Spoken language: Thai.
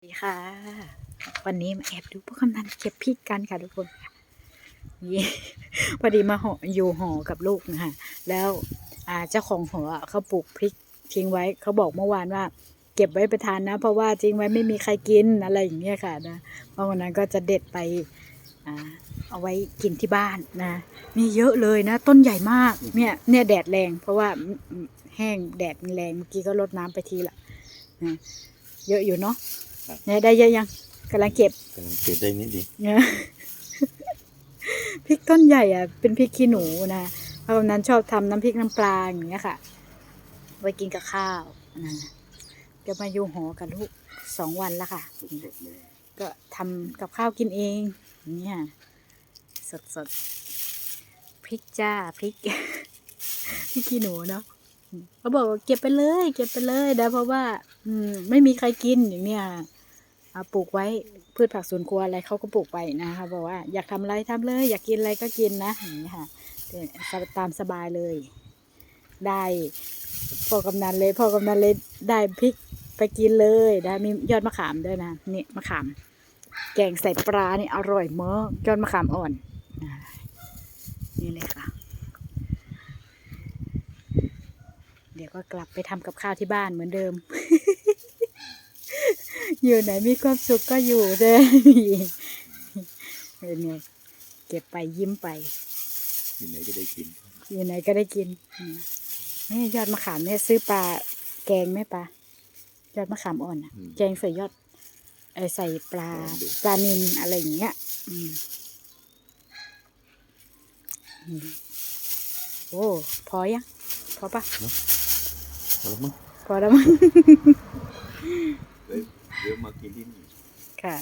สวัสดีค่ะ วันนี้มาแอบดูพวกกำนันเก็บพริกกันค่ะทุกคนนี่พอดีมาหออยู่หอกับลูกนะคะแล้วเจ้าของหอเขาปลูกพริกทิ้งไว้เขาบอกเมื่อวานว่า เก็บไว้ไปทานนะ เพราะว่าทิ้งไว้ไม่มีใครกินอะไรอย่างเงี้ยค่ะนะเพราะวันนั้นก็จะเด็ดไปอเอาไว้กินที่บ้านนะนี่เยอะเลยนะ ต้นใหญ่มากเนี่ยเนี่ยแดดแรง เพราะว่าแห้งแดดแรงเมื่อกี้ก็รดน้ำไปทีละนะเยอะอยู่เนาะ ครับ เนี่ยได้เยอะยังกำลังเก็บกำลังเก็บได้นิดเดียวเนี่ยพริกต้นใหญ่อะ เป็นพริกขี้หนูนะเพราะวันนั้นชอบทำน้ำพริกน้ำปลาอย่างเงี้ยค่ะ ไว้กินกับข้าวนะก็มาอยู่หอกับลูกสองวันแล้วค่ะสดๆเลยก็ทำกับข้าวกินเองอย่างเนี่ยสดสดๆพริกจ้าพริก พริกขี้หนูเนาะอืมเขาบอกว่าเก็บไปเลย เก็บไปเลยนะเพราะว่า อืม ไม่มีใครกินอย่างเนี้ยเอา ปลูกไว้พืชผักสวนครัวอะไรเขาก็ปลูกไปนะคะบอกว่าอยากทำอะไรทำเลย อยากกินอะไรก็กินนะอย่างนี้ค่ะตามสบายเลย ได้พ่อกำนันเลยพ่อกำนันเลยได้พริกไปกินเลยได้มียอดมะขามด้วยนะนี่มะขาม แกงใส่ปลานี่อร่อยมากยอดมะขามอ่อนนี่เลยค่ะ เดี๋ยวก็กลับไปทำกับข้าวที่บ้านเหมือนเดิม อยู่ไหนมีความสุขก็อยู่เด้อเป็นไงเก็บไปยิ้มไปที่ไหนก็ได้กิน อยู่ไหนก็ได้กินอืมนี่ยอดมะขามเนี่ยซื้อปลาแกงไหมปลายอดมะขามอ่อนอะอืมแกงใส่ยอดเออใส่ปลาลองดูปลานิลอะไรอย่างเงี้ยอืมอืมโอ้พอยังพอปะพอแล้วมั้งพอแล้วมั้งเดี๋ยวเดี๋ยว มากินที่นี่ค่ะ